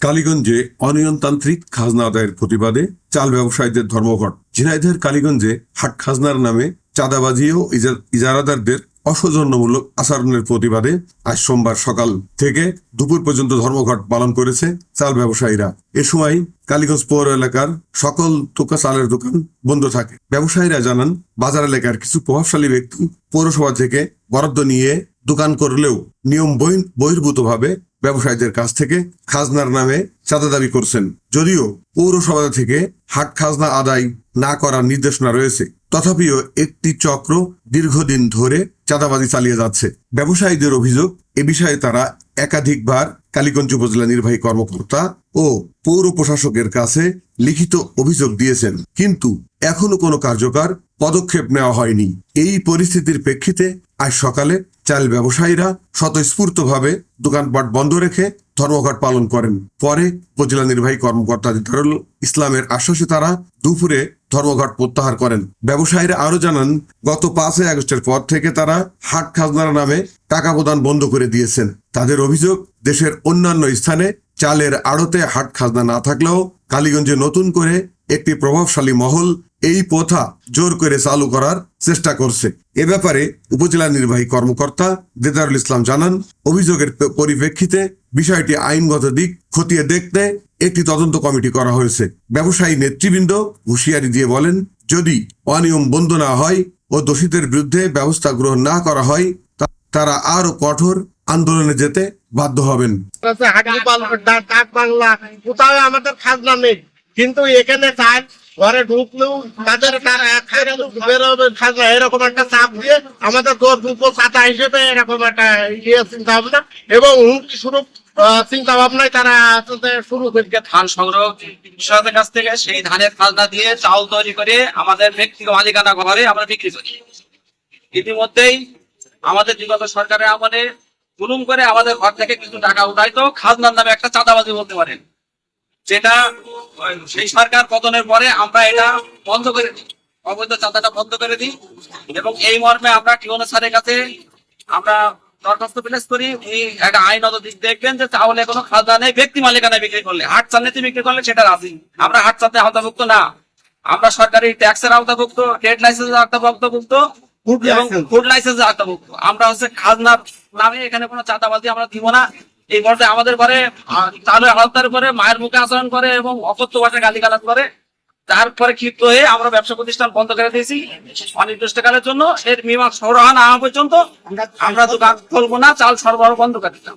কালীগঞ্জে অনিয়নতান্ত্রিক খাজনা আদায়ের প্রতিবাদে চাল ব্যবসায়ীদের ধর্মঘট। ঝিনাইদহের কালীগঞ্জে হাট খাজনার নামে চাঁদাবাজি ও ইজারাদারদের অসৌজন্যমূলক আচরণের প্রতিবাদে আজ সোমবার সকাল থেকে দুপুর পর্যন্ত ধর্মঘট পালন করেছে চাল ব্যবসায়ীরা। এ সময় কালীগঞ্জ পৌর এলাকার সকল তোকা চালের দোকান বন্ধ থাকে। ব্যবসায়ীরা জানান, বাজার এলাকার কিছু প্রভাবশালী ব্যক্তি পৌরসভা থেকে বরাদ্দ নিয়ে দোকান করলেও নিয়ম বহির- বহির্ভূতভাবে ব্যবসায়ীদের কাছ থেকে খাজনার নামে চাঁদা দাবি করছেন। যদিও পৌরসভা থেকে হাট খাজনা আদায় না করার নির্দেশনা রয়েছে। তথাপিও একটি চক্র দীর্ঘদিন ধরে চাঁদাবাজি চালিয়ে যাচ্ছে। ব্যবসায়ীদের অভিযোগ, এ বিষয়ে তারা একাধিকবার কালীগঞ্জ উপজেলা নির্বাহী কর্মকর্তা ও পৌর প্রশাসকের কাছে লিখিত অভিযোগ দিয়েছেন। কিন্তু এখনও কোনো কার্যকর পদক্ষেপ নেওয়া হয়নি। এই পরিস্থিতির প্রেক্ষিতে আজ সকালে চাল ব্যবসায়ীরা স্বতঃস্ফূর্তভাবে দোকানপাট বন্ধ রেখে ধর্মঘট পালন করেন। পরে উপজেলা নির্বাহী কর্মকর্তা দিদারুল ইসলামের আশ্বাসে তারা দুপুরে ধর্মঘট প্রত্যাহার করেন। ব্যবসায়ীরা আরও জানান, গত পাঁচই আগস্টের পর থেকে তারা হাট খাজনার নামে টাকা প্রদান বন্ধ করে দিয়েছেন। তাদের অভিযোগ, দেশের অন্যান্য স্থানে চালের আড়তে হাট খাজনা না থাকলেও কালীগঞ্জে নতুন করে একটি প্রভাবশালী মহল এই প্রথা জোর করে চালু করার চেষ্টা করছে। এ ব্যাপারে উপজেলা নির্বাহী কর্মকর্তা দেদারুল ইসলাম জানান, অভিযোগের পরিপ্রেক্ষিতে বিষয়টি আইনগত দিক খতিয়ে দেখতে একটি তদন্ত কমিটি করা হয়েছে। ব্যবসায়ী নেতৃবৃন্দ হুঁশিয়ারি দিয়ে বলেন, যদি অনিয়ম বন্ধ না হয় ও দোষীদের বিরুদ্ধে ব্যবস্থা গ্রহণ না করা হয় তারা আরও কঠোর আন্দোলনে যেতে বাধ্য হবেন। আমাদের খাজনা নেই? কিন্তু এখানে ঘরে ঢুকলেও তাদের বেরোবে খাজনা এরকম একটা চাপ দিয়ে আমাদের দোর দুটো ছাতা হিসেবে এরকম একটা ইয়ে চিন্তা ভাবনা এবং হুমকি স্বরূপ চিন্তা ভাবনায় তারা শুরু করেছে ধান সংগ্রহ কৃষকদের কাছ থেকে সেই ধানের খাজনা দিয়ে চাউল তৈরি করে আমাদের ব্যক্তিগত মালিকানা ঘরে আমরা বিক্রি করি। ইতিমধ্যেই আমাদের বিগত সরকারের আমলে জুলুম করে আমাদের ঘর থেকে কিছু টাকা উঠাইতো। খাজনার নামে একটা চাঁদাবাজি বলতে পারেন। যেটা সেই সরকার পতনের পরে আমরা এটা বন্ধ করে দিই। অবৈধ চাঁদাটা বন্ধ করে দিই। এবং এই মর্মে আমরা টিওনো স্যারের কাছে আমরা দরখাস্ত প্লেস করি। এই একটা আইনত দিক দেখবেন যে তাহলে কোনো খাজনা নেই ব্যক্তি মালিকানা বিক্রি করলে। হাট চান্দিতে বিক্রি করলে সেটা রাজি। আমরা হাট চান্দে আওতাভুক্ত না। আমরা সরকারি ট্যাক্সের আওতাভুক্ত ট্রেড লাইসেন্সের আওতাভুক্ত এবং। ফুড লাইসেন্সের আওতাভুক্ত। আমরা হচ্ছে খাজনার নামে এখানে কোনো চাঁদাবাজি আমরা দিব না। এই পর্যায়ে আমাদের ঘরে চালু আওতার করে মায়ের মুখে আচরণ করে এবং অকথ্য ভাষায় গালিগালাজ করে। তারপরে ক্ষিপ্ত হয়ে আমরা ব্যবসা প্রতিষ্ঠান বন্ধ করে দিয়েছি। অনির্দিষ্টকালের জন্য এর মীমাংসা সরহা না হওয়া পর্যন্ত আমরা দোকান খুলবো না, চাল সরবরাহ বন্ধ করে দিতাম